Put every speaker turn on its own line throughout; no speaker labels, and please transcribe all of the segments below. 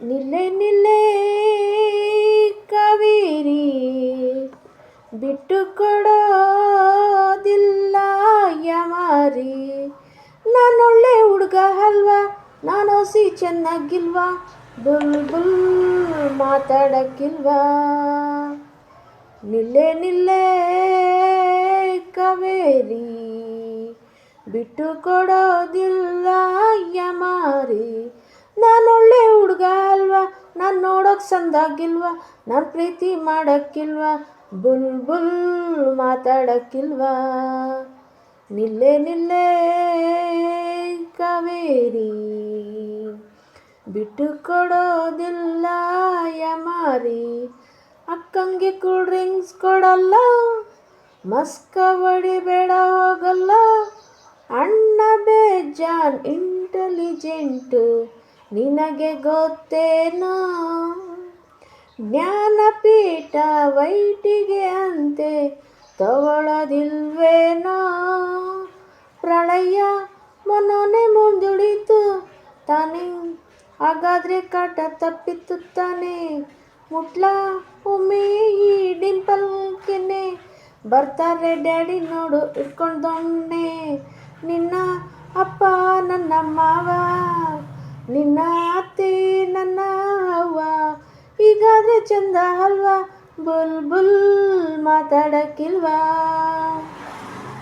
ನಿಲ್ಲೆ ನಿಲ್ಲೆ ಕಾವೇರಿ ಬಿಟ್ಟು ಕೊಡೋದಿಲ್ಲ ಯಮಾರಿ ನಾನೊಳ್ಳೆ ಹುಡುಗ ಅಲ್ವಾ ನಾನು ಹೊಸಿ ಚೆನ್ನಾಗಿಲ್ವಾ ಬುಲ್ ಬುಲ್ ಮಾತಾಡಕ್ಕಿಲ್ವಾ ನಿಲ್ಲೆ ನಿಲ್ಲೆ ಕಾವೇರಿ ಬಿಟ್ಟು ಕೊಡೋದಿಲ್ಲ ಯಮಾರಿ ನಾನೊಳ್ಳೆ ಹುಡುಗ ಅಲ್ವಾ ನಾನು ನೋಡೋಕೆ ಸಂದಾಗಿಲ್ವಾ? ನಾನು ಪ್ರೀತಿ ಮಾಡಕ್ಕಿಲ್ವ? ಬುಲ್ ಬುಲ್ ಮಾತಾಡಕ್ಕಿಲ್ವ? ನಿಲ್ಲೆ ನಿಲ್ಲೆ ಕಾವೇರಿ, ಬಿಟ್ಟು ಕೊಡೋದಿಲ್ಲ ಯಮಾರಿ. ಅಕ್ಕಂಗೆ ಕೂಲ್ ಡ್ರಿಂಕ್ಸ್ ಕೊಡಲ್ಲ, ಮಸ್ಕ ಹೊಡಿಬೇಡ ಹೋಗಲ್ಲ. ಅಣ್ಣ ಬೇಜಾನ್ ಇಂಟೆಲಿಜೆಂಟು, ನಿನಗೆ ಗೊತ್ತೇನೋ? ಜ್ಞಾನಪೀಠ ವೈಟಿಗೆ ಅಂತೆ ತಗೊಳ್ಳೋದಿಲ್ವೇನೋ ಪ್ರಳಯ ಮನೋನೆ ಮುಂದುಳಿತು ತಾನೇ, ಹಾಗಾದ್ರೆ ಕಾಟ ತಪ್ಪಿತ್ತು ತಾನೇ. ಮುಟ್ಲ ಒಮ್ಮೆ ಈ ಡಿಂಪಲ್ ಕೆನ್ನೆ ಬರ್ತಾರೆ ಡ್ಯಾಡಿ ನೋಡು ಇಟ್ಕೊಂಡೊಣ್ಣೆ ನಿನ್ನ ಅಪ್ಪ ನನ್ನ ಮಾವ. ಚಂದ ಅಲ್ವಾ? ಬುಲ್ ಬುಲ್ ಮಾತಾಡಕ್ಕಿಲ್ವಾ?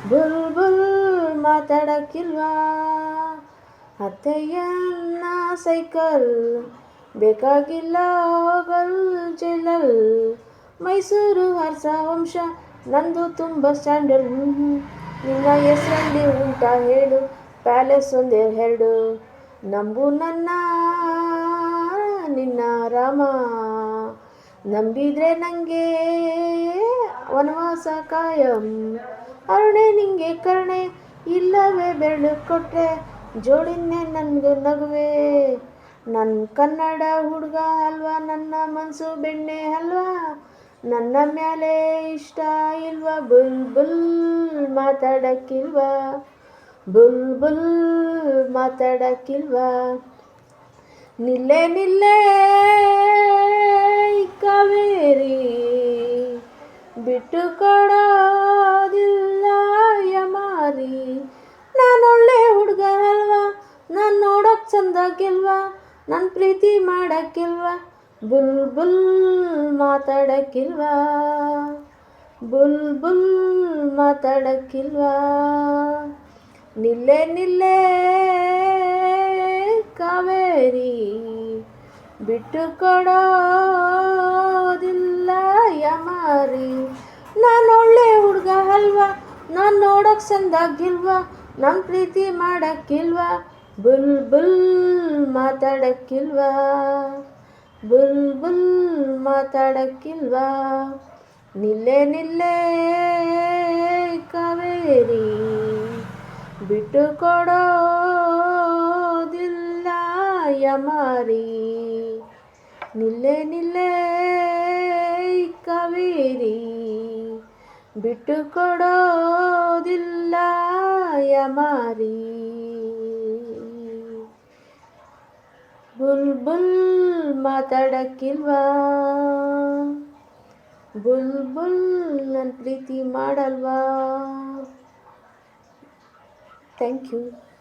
ಬುಲ್ ಬುಲ್ ಮಾತಾಡಕ್ಕಿಲ್ವಾ? ಅತ್ತೆಯನ್ನ ಸೈಕಲ್, ಬೇಕಾಗಿಲ್ಲ ಹೋಗಲ್ ಜೈಲಲ್ ಮೈಸೂರು ಹರ್ಷ ವಂಶ, ನಂದು ತುಂಬ ಸ್ಟ್ಯಾಂಡಲ್ ನಿನ್ನ ಹೆಸರಲ್ಲಿ ಉಂಟ ಹೇಳು, ಪ್ಯಾಲೇಸ್ ಒಂದೇ ಎರಡು. ನಂಬು ನನ್ನ ನಿನ್ನ ರಾಮ. ನಂಬಿದ್ರೆ ನನಗೆ ವನವಾಸ ಕಾಯಂ. ಅರುಣೆ ನಿಂಗೆ ಕರುಣೆ, ಇಲ್ಲವೇ ಬೆರಳು ಕೊಟ್ಟರೆ ಜೋಡಿನ್ನೆ ನನಗೆ ನಗುವೆ. ನನ್ನ ಕನ್ನಡ ಹುಡುಗ ಅಲ್ವಾ, ನನ್ನ ಮನಸ್ಸು ಬೆಣ್ಣೆ ಅಲ್ವಾ? ನನ್ನ ಮೇಲೆ ಇಷ್ಟ ಇಲ್ವಾ? ಬುಲ್ ಬುಲ್ ಮಾತಾಡಕ್ಕಿಲ್ವಾ? ಬುಲ್ ಬುಲ್ ಮಾತಾಡಕ್ಕಿಲ್ವಾ? ನಿಲ್ಲೆ ನಿಲ್ಲೆ. ಕಾವೇರಿ ಬಿಟ್ಟು ಕೊಡೋದಿಲ್ಲ ಯಮಾರಿ. ನಾನೊಳ್ಳೆ ಹುಡುಗ ಅಲ್ವಾ ನಾನು ನೋಡೋಕೆ ಚಂದಾಗಿಲ್ವಾ ನನ್ನ ಪ್ರೀತಿ ಮಾಡೋಕ್ಕಿಲ್ವಾ ಬುಲ್ ಬುಲ್ ಮಾತಾಡೋಕ್ಕಿಲ್ವಾ ಬುಲ್ ಬುಲ್ ಮಾತಾಡಕ್ಕಿಲ್ವಾ ನಿಲ್ಲೆ ನಿಲ್ಲೆ ಕಾವೇರಿ ಬಿಟ್ಟು ಕೊಡೋದಿಲ್ಲ ಯಮಾರಿ ಒಳ್ಳೆ ಹುಡುಗ ಅಲ್ವಾ? ನಾನು ನೋಡೋಕೆ ಚಂದಾಗಿಲ್ವ? ನನ್ನ ಪ್ರೀತಿ ಮಾಡೋಕ್ಕಿಲ್ವ? ಬುಲ್ ಬುಲ್ ಮಾತಾಡಕ್ಕಿಲ್ವಾ? ಬುಲ್ ಬುಲ್ ಮಾತಾಡಕ್ಕಿಲ್ವಾ? ನಿಲ್ಲೆ ನಿಲ್ಲೆ ಕಾವೇರಿ ಬಿಟ್ಟು ಕೊಡೋದಿಲ್ಲ ಯಮಾರಿ. ನಿಲ್ಲೆ ನಿಲ್ಲೆ ಕಾವೇರಿ ಬಿಟ್ಟು ಕೊಡೋದಿಲ್ಲ ಯಮಾರಿ ಬುಲ್ಬುಲ್ ಬುಲ್ ಮಾತಾಡಕ್ಕಿಲ್ವಾ? ಬುಲ್ ಬುಲ್ ನನ್ನ ಪ್ರೀತಿ ಮಾಡಲ್ವಾ? Thank you.